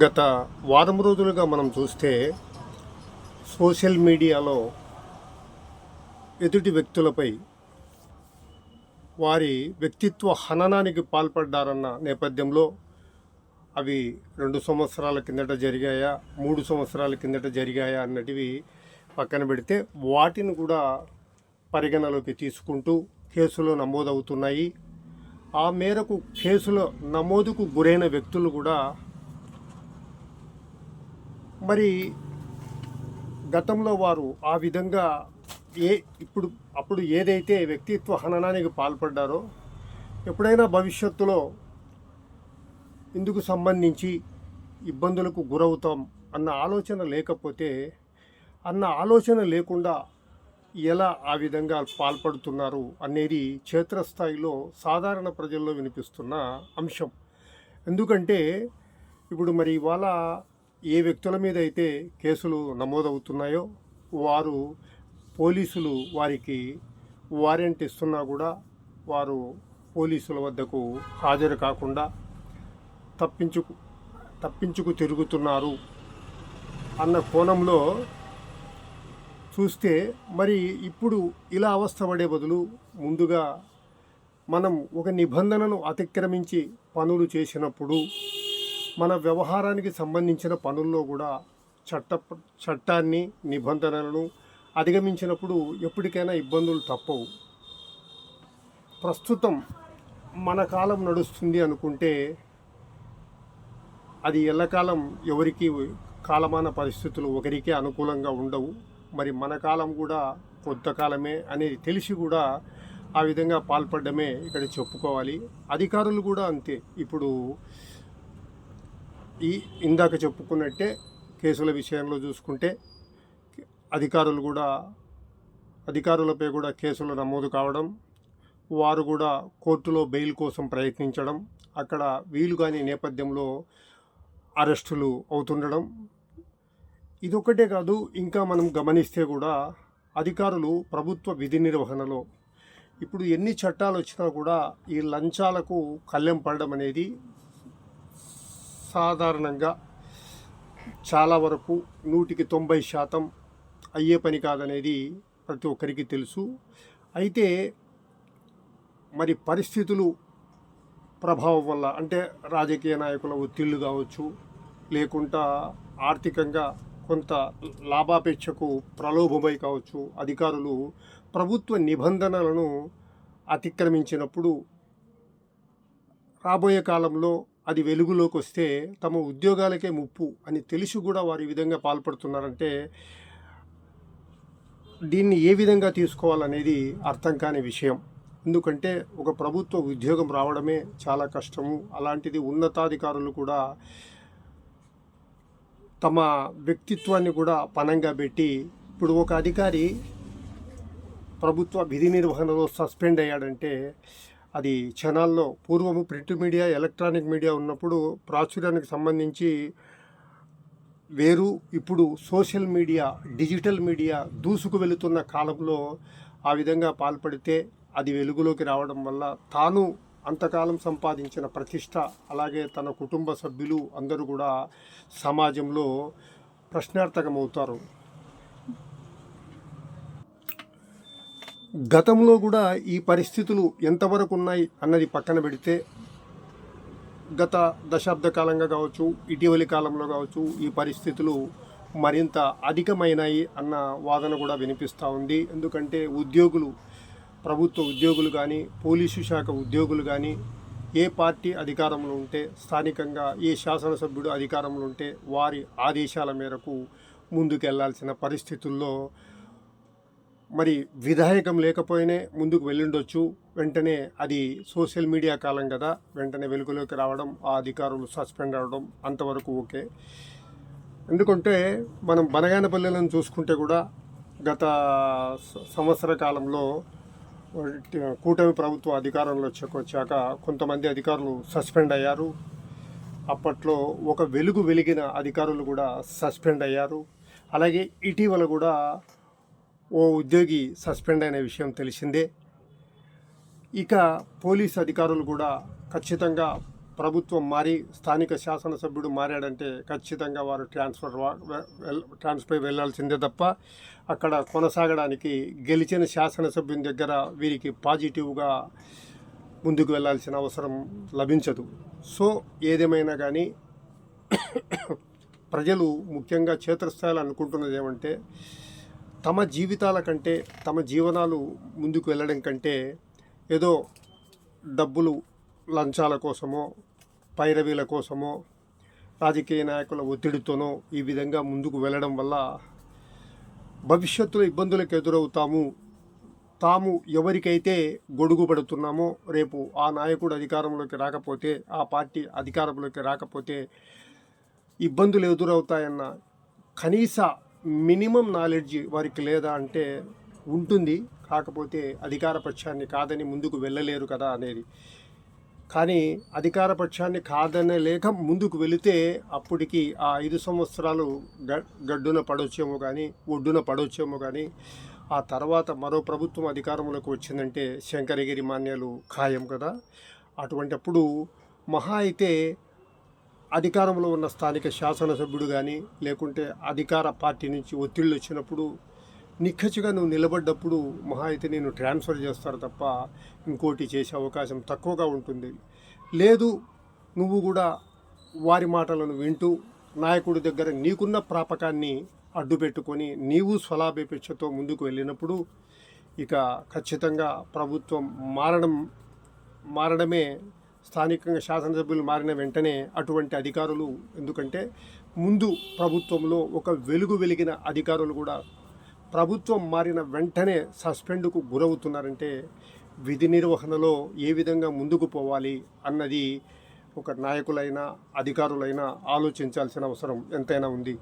గత వారం రోజులుగా మనం చూస్తే సోషల్ మీడియాలో ఎదుటి వ్యక్తులపై వారి వ్యక్తిత్వ హననానికి పాల్పడ్డారన్న నేపథ్యంలో అవి రెండు సంవత్సరాల కిందట జరిగాయా మూడు సంవత్సరాల కిందట జరిగాయా అన్నటివి పక్కన పెడితే వాటిని కూడా పరిగణలోకి తీసుకుంటూ కేసులు నమోదవుతున్నాయి. ఆ మేరకు కేసుల నమోదుకు గురైన వ్యక్తులు కూడా మరి గతంలో వారు ఆ విధంగా ఏ ఇప్పుడు అప్పుడు ఏదైతే వ్యక్తిత్వ హననానికి పాల్పడ్డారో ఎప్పుడైనా భవిష్యత్తులో ఇందుకు సంబంధించి ఇబ్బందులకు గురవుతాం అన్న ఆలోచన లేకపోతే అన్న ఆలోచన లేకుండా ఎలా ఆ విధంగా పాల్పడుతున్నారు అనేది క్షేత్రస్థాయిలో సాధారణ ప్రజల్లో వినిపిస్తున్న అంశం. ఎందుకంటే ఇప్పుడు మరి ఇవాళ ఏ వ్యక్తుల మీద అయితే కేసులు నమోదవుతున్నాయో వారు పోలీసులు వారికి వారెంట్ ఇస్తున్నా కూడా వారు పోలీసుల వద్దకు హాజరు కాకుండా తప్పించుకు తప్పించుకు తిరుగుతున్నారు అన్న కోణంలో చూస్తే మరి ఇప్పుడు ఇలా అవస్థ పడే బదులు ముందుగా మనం ఒక నిబంధనను అతిక్రమించి పనులు చేసినప్పుడు మన వ్యవహారానికి సంబంధించిన పనుల్లో కూడా చట్ట చట్టాన్ని నిబంధనలను అధిగమించినప్పుడు ఎప్పటికైనా ఇబ్బందులు తప్పవు. ప్రస్తుతం మన కాలం నడుస్తుంది అనుకుంటే అది ఎల్లకాలం ఎవరికి కాలమాన పరిస్థితులు ఒకరికే అనుకూలంగా ఉండవు. మరి మన కాలం కూడా కొత్త కాలమే అనేది తెలిసి కూడా ఆ విధంగా పాల్పడమే ఇక్కడ చెప్పుకోవాలి. అధికారులు కూడా అంతే. ఇప్పుడు ఈ ఇందాక చెప్పుకున్నట్టే కేసుల విషయంలో చూసుకుంటే అధికారులు కూడా అధికారులపై కూడా కేసులు నమోదు కావడం వారు కూడా కోర్టులో బెయిల్ కోసం ప్రయత్నించడం అక్కడ వీలు కాని నేపథ్యంలో అరెస్టులు అవుతుండడం. ఇదొక్కటే కాదు ఇంకా మనం గమనిస్తే కూడా అధికారులు ప్రభుత్వ విధి నిర్వహణలో ఇప్పుడు ఎన్ని చట్టాలు వచ్చినా కూడా ఈ లంచాలకు కళ్ళెం పడడం అనేది సాధారణంగా చాలా వరకు నూటికి తొంభై శాతం అయ్యే పని కాదనేది ప్రతి ఒక్కరికి తెలుసు. అయితే మరి పరిస్థితులు ప్రభావం వల్ల అంటే రాజకీయ నాయకుల ఒత్తిళ్ళు కావచ్చు లేకుంటా ఆర్థికంగా కొంత లాభాపేక్షకు ప్రలోభమై కావచ్చు అధికారులు ప్రభుత్వ నిబంధనలను అతిక్రమించినప్పుడు రాబోయే కాలంలో అది వెలుగులోకి వస్తే తమ ఉద్యోగాలకే ముప్పు అని తెలిసి కూడా వారు ఈ విధంగా పాల్పడుతున్నారంటే దీన్ని ఏ విధంగా తీసుకోవాలనేది అర్థం కాని విషయం. ఎందుకంటే ఒక ప్రభుత్వ ఉద్యోగం రావడమే చాలా కష్టము. అలాంటిది ఉన్నతాధికారులు కూడా తమ వ్యక్తిత్వాన్ని కూడా పనంగా పెట్టి ఇప్పుడు ఒక అధికారి ప్రభుత్వ విధి నిర్వహణలో సస్పెండ్ అయ్యాడంటే అది క్షణాల్లో పూర్వము ప్రింట్ మీడియా ఎలక్ట్రానిక్ మీడియా ఉన్నప్పుడు ప్రాచుర్యానికి సంబంధించి వేరు ఇప్పుడు సోషల్ మీడియా డిజిటల్ మీడియా దూసుకు వెళుతున్న కాలంలో ఆ విధంగా పాల్పడితే అది వెలుగులోకి రావడం వల్ల తాను అంతకాలం సంపాదించిన ప్రతిష్ట అలాగే తన కుటుంబ సభ్యులు అందరూ కూడా సమాజంలో ప్రశ్నార్థకమవుతారు. గతంలో కూడా ఈ పరిస్థితులు ఎంతవరకు ఉన్నాయి అన్నది పక్కన పెడితే గత దశాబ్ద కాలంగా కావచ్చు ఇటీవలి కాలంలో కావచ్చు ఈ పరిస్థితులు మరింత అధికమైనాయి అన్న వాదన కూడా వినిపిస్తూ ఉంది. ఎందుకంటే ఉద్యోగులు ప్రభుత్వ ఉద్యోగులు కానీ పోలీసు శాఖ ఉద్యోగులు కానీ ఏ పార్టీ అధికారంలో ఉంటే స్థానికంగా ఏ శాసనసభ్యుడు అధికారంలో ఉంటే వారి ఆదేశాల మేరకు ముందుకెళ్ళాల్సిన పరిస్థితుల్లో మరి విధాయకం లేకపోయినే ముందుకు వెళ్ళుండొచ్చు. వెంటనే అది సోషల్ మీడియా కాలం కదా. వెంటనే వెలుగులోకి రావడం ఆ అధికారులు సస్పెండ్ అవ్వడం అంతవరకు ఓకే. ఎందుకంటే మనం బనగానపల్లెలను చూసుకుంటే కూడా గత సంవత్సర కాలంలో కూటమి ప్రభుత్వ అధికారంలో వచ్చాక కొంతమంది అధికారులు సస్పెండ్ అయ్యారు. అప్పట్లో ఒక వెలుగు వెలిగిన అధికారులు కూడా సస్పెండ్ అయ్యారు. అలాగే ఇటీవల కూడా ఓ ఉద్యోగి సస్పెండ్ అయిన విషయం తెలిసిందే. ఇక పోలీస్ అధికారులు కూడా ఖచ్చితంగా ప్రభుత్వం మారి స్థానిక శాసనసభ్యుడు మారాడంటే ఖచ్చితంగా వారు ట్రాన్స్ఫర్ ట్రాన్స్ఫర్ వెళ్ళాల్సిందే తప్ప అక్కడ కొనసాగడానికి గెలిచిన శాసనసభ్యుని దగ్గర వీరికి పాజిటివ్గా ముందుకు వెళ్ళాల్సిన అవసరం లభించదు. సో ఏదేమైనా కానీ ప్రజలు ముఖ్యంగా క్షేత్రస్థాయిలో అనుకుంటున్నది ఏమంటే తమ జీవితాల కంటే తమ జీవనాలు ముందుకు వెళ్ళడం కంటే ఏదో డబ్బులు లంచాల కోసమో పైరవీల కోసమో రాజకీయ నాయకుల ఒత్తిడితోనో ఈ విధంగా ముందుకు వెళ్ళడం వల్ల భవిష్యత్తులో ఇబ్బందులకు ఎదురవుతాము. తాము ఎవరికైతే గొడుగు పడుతున్నామో రేపు ఆ నాయకుడు అధికారంలోకి రాకపోతే ఆ పార్టీ అధికారంలోకి రాకపోతే ఇబ్బందులు ఎదురవుతాయన్న కనీస మినిమం నాలెడ్జ్ వారికి లేదా అంటే ఉంటుంది. కాకపోతే అధికార పక్షాన్ని కాదని ముందుకు వెళ్ళలేరు కదా అనేది. కానీ అధికార పక్షాన్ని కాదనలేక ముందుకు వెళితే అప్పటికి ఆ ఐదు సంవత్సరాలు గ గడ్డున పడొచ్చేమో కానీ ఒడ్డున పడొచ్చేమో కానీ ఆ తర్వాత మరో ప్రభుత్వం అధికారంలోకి వచ్చిందంటే శంకరగిరి మాన్యాలు ఖాయం కదా. అటువంటప్పుడు మహా అయితే అధికారంలో ఉన్న స్థానిక శాసనసభ్యుడు కానీ లేకుంటే అధికార పార్టీ నుంచి ఒత్తిళ్ళు వచ్చినప్పుడు నిక్కచ్చిగా నువ్వు నిలబడ్డప్పుడు మహా అయితే నేను ట్రాన్స్ఫర్ చేస్తారు తప్ప ఇంకోటి చేసే అవకాశం తక్కువగా ఉంటుంది. లేదు నువ్వు కూడా వారి మాటలను వింటూ నాయకుడి దగ్గర నీకున్న ప్రాపకాన్ని అడ్డు పెట్టుకొని నీవు స్వలాభేపేక్షతో ముందుకు వెళ్ళినప్పుడు ఇక ఖచ్చితంగా ప్రభుత్వం మారడం మారడమే స్థానికంగా శాసనసభ్యులు మారిన వెంటనే అటువంటి అధికారులు ఎందుకంటే ముందు ప్రభుత్వంలో ఒక వెలుగు వెలిగిన అధికారులు కూడా ప్రభుత్వం మారిన వెంటనే సస్పెండ్కు గురవుతున్నారంటే విధి నిర్వహణలో ఏ విధంగా ముందుకు పోవాలి అన్నది ఒక నాయకులైనా అధికారులైనా ఆలోచించాల్సిన అవసరం ఎంతైనా ఉంది.